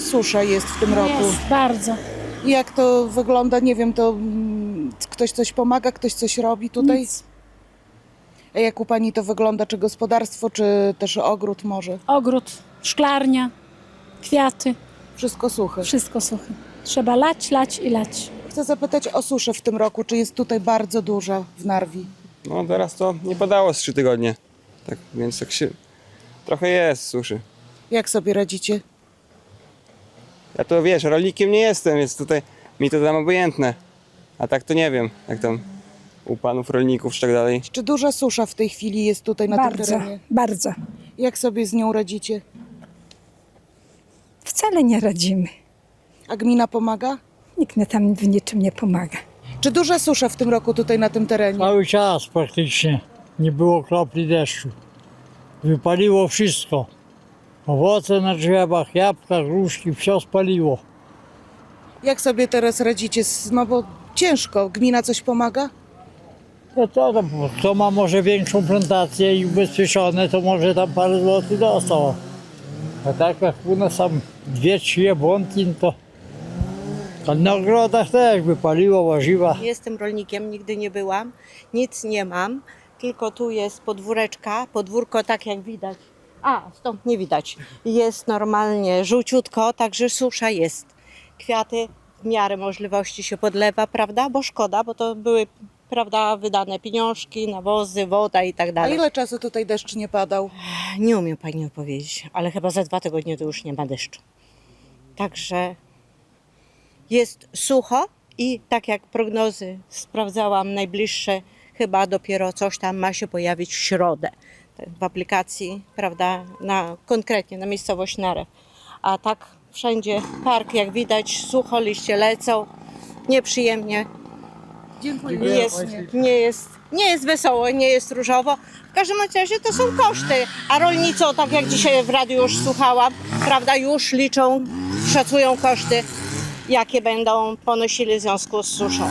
susza jest w tym roku. Jest bardzo. Jak to wygląda? Nie wiem, to mm, ktoś coś pomaga, ktoś coś robi tutaj? Nic. A jak u pani to wygląda? Czy gospodarstwo, czy też ogród może? Ogród, szklarnia, kwiaty, Wszystko suche. wszystko suche. Trzeba lać, lać i lać. Chcę zapytać o suszę w tym roku. Czy jest tutaj bardzo duża w Narwi? No teraz to nie padało z trzy tygodnie. Tak więc tak się. Trochę jest suszy. Jak sobie radzicie? Ja to wiesz, rolnikiem nie jestem, więc tutaj mi to tam obojętne. A tak to nie wiem, jak tam u panów rolników czy tak dalej. Czy duża susza w tej chwili jest tutaj na tym Bardzo, terenie? bardzo. Jak sobie z nią radzicie? Wcale nie radzimy. A gmina pomaga? Nikt mi tam w niczym nie pomaga. Czy duża susza w tym roku tutaj na tym terenie? Cały czas praktycznie nie było kropli deszczu. Wypaliło wszystko. Owoce na drzewach, jabłka, gruszki, wszystko spaliło. Jak sobie teraz radzicie? No bo ciężko. Gmina coś pomaga? No to tam, kto ma może większą plantację i ubezpieczone, to może tam parę złotych dostał. A tak jak u nas tam dwie, trzy jabłonki, no to a na ogrodach też wypaliło warzywa. Nie Jestem rolnikiem, nigdy nie byłam, nic nie mam, tylko tu jest podwóreczka, podwórko tak jak widać. A, stąd nie widać. Jest normalnie żółciutko, także susza jest. Kwiaty w miarę możliwości się podlewa, prawda? Bo szkoda, bo to były, prawda, wydane pieniążki, nawozy, woda i tak A dalej. ile czasu tutaj deszcz nie padał? Nie umiem pani odpowiedzieć, ale chyba za dwa tygodnie to już nie ma deszczu. Także jest sucho i tak jak prognozy sprawdzałam, najbliższe chyba dopiero coś tam ma się pojawić w środę w aplikacji, prawda, na, konkretnie na miejscowość Narew. A tak wszędzie park, jak widać, sucho, liście lecą, nieprzyjemnie, Dziękuję. nie jest, nie jest, nie jest wesoło, nie jest różowo. W każdym razie to są koszty, a rolnicy, o tak jak dzisiaj w radiu już słuchałam, prawda, już liczą, szacują koszty, jakie będą ponosili w związku z suszą.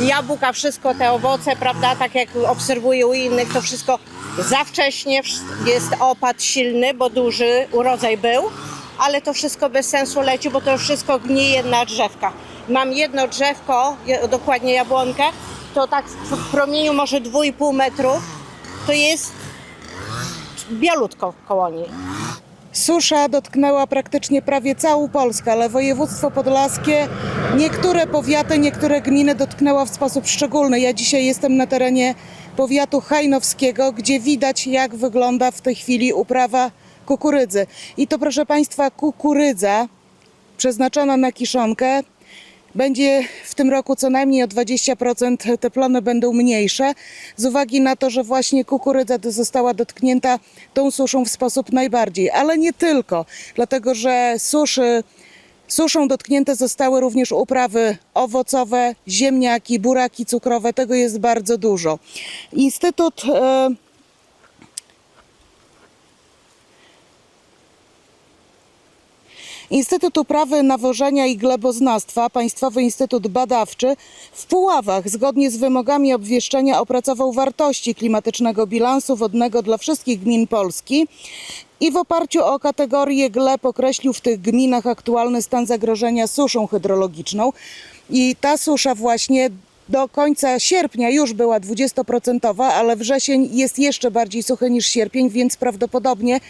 Jabłka, wszystko te owoce, prawda, tak jak obserwuję u innych, to wszystko za wcześnie, jest opad silny, bo duży urodzaj był, ale to wszystko bez sensu leci, bo to wszystko gnije na drzewkach. Mam jedno drzewko, dokładnie jabłonkę, to tak w promieniu może 2,5 metru, to jest bialutko koło niej. Susza dotknęła praktycznie prawie całą Polskę, ale województwo podlaskie, niektóre powiaty, niektóre gminy dotknęła w sposób szczególny. Ja dzisiaj jestem na terenie powiatu hajnowskiego, gdzie widać jak wygląda w tej chwili uprawa kukurydzy. I to proszę Państwa kukurydza przeznaczona na kiszonkę będzie w tym roku co najmniej o 20% te plony będą mniejsze, z uwagi na to, że właśnie kukurydza została dotknięta tą suszą w sposób najbardziej, ale nie tylko, dlatego że suszy, suszą dotknięte zostały również uprawy owocowe, ziemniaki, buraki cukrowe, tego jest bardzo dużo. Instytut Instytut Uprawy, Nawożenia i Gleboznawstwa, Państwowy Instytut Badawczy w Puławach zgodnie z wymogami obwieszczenia opracował wartości klimatycznego bilansu wodnego dla wszystkich gmin Polski i w oparciu o kategorię gleb określił w tych gminach aktualny stan zagrożenia suszą hydrologiczną. I ta susza właśnie do końca sierpnia już była 20%, ale wrzesień jest jeszcze bardziej suchy niż sierpień, więc prawdopodobnie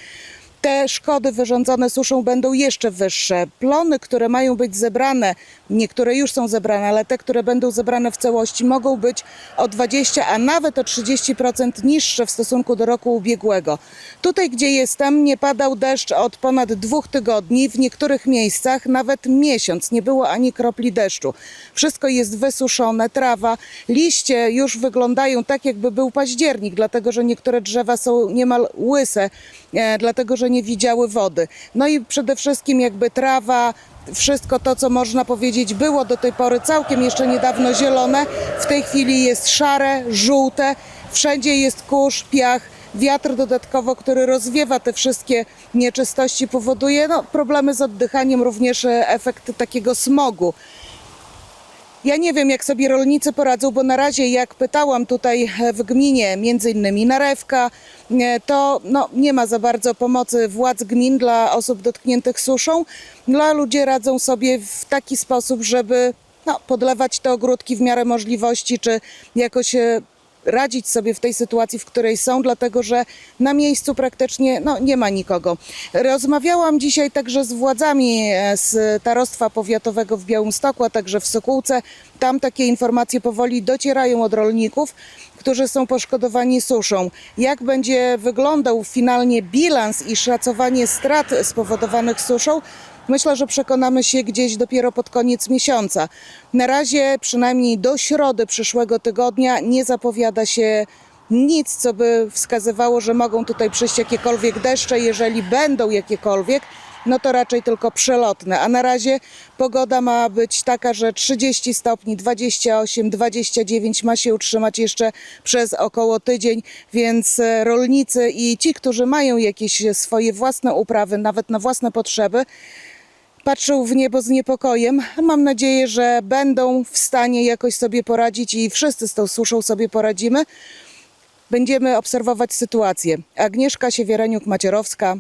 te szkody wyrządzone suszą będą jeszcze wyższe. Plony, które mają być zebrane, niektóre już są zebrane, ale te, które będą zebrane w całości, mogą być o 20, a nawet o 30% niższe w stosunku do roku ubiegłego. Tutaj, gdzie jestem, nie padał deszcz od ponad dwóch tygodni. W niektórych miejscach nawet miesiąc nie było ani kropli deszczu. Wszystko jest wysuszone, trawa, liście już wyglądają tak, jakby był październik, dlatego że niektóre drzewa są niemal łyse, e, dlatego że nie widziały wody. No i przede wszystkim jakby trawa, wszystko to, co można powiedzieć, było do tej pory całkiem jeszcze niedawno zielone, w tej chwili jest szare, żółte, wszędzie jest kurz, piach. Wiatr dodatkowo, który rozwiewa te wszystkie nieczystości, powoduje no, problemy z oddychaniem, również e, efekt takiego smogu. Ja nie wiem, jak sobie rolnicy poradzą, bo na razie jak pytałam tutaj e, w gminie, między innymi Narewka, e, to no, nie ma za bardzo pomocy władz gmin dla osób dotkniętych suszą. Dla ludzie radzą sobie w taki sposób, żeby no, podlewać te ogródki w miarę możliwości, czy jakoś e, radzić sobie w tej sytuacji, w której są, dlatego że na miejscu praktycznie no, nie ma nikogo. Rozmawiałam dzisiaj także z władzami e, z Starostwa Powiatowego w Białymstoku, a także w Sokółce. Tam takie informacje powoli docierają od rolników, którzy są poszkodowani suszą. Jak będzie wyglądał finalnie bilans i szacowanie strat spowodowanych suszą, Myślę, że przekonamy się gdzieś dopiero pod koniec miesiąca. Na razie, przynajmniej do środy przyszłego tygodnia, nie zapowiada się nic, co by wskazywało, że mogą tutaj przyjść jakiekolwiek deszcze. Jeżeli będą jakiekolwiek, no to raczej tylko przelotne. A na razie pogoda ma być taka, że 30 stopni, 28, 29 ma się utrzymać jeszcze przez około tydzień, więc e, rolnicy i ci, którzy mają jakieś swoje własne uprawy, nawet na własne potrzeby, patrzą w niebo z niepokojem. Mam nadzieję, że będą w stanie jakoś sobie poradzić i wszyscy z tą suszą sobie poradzimy. Będziemy obserwować sytuację. Agnieszka Siewiereniuk-Macierowska,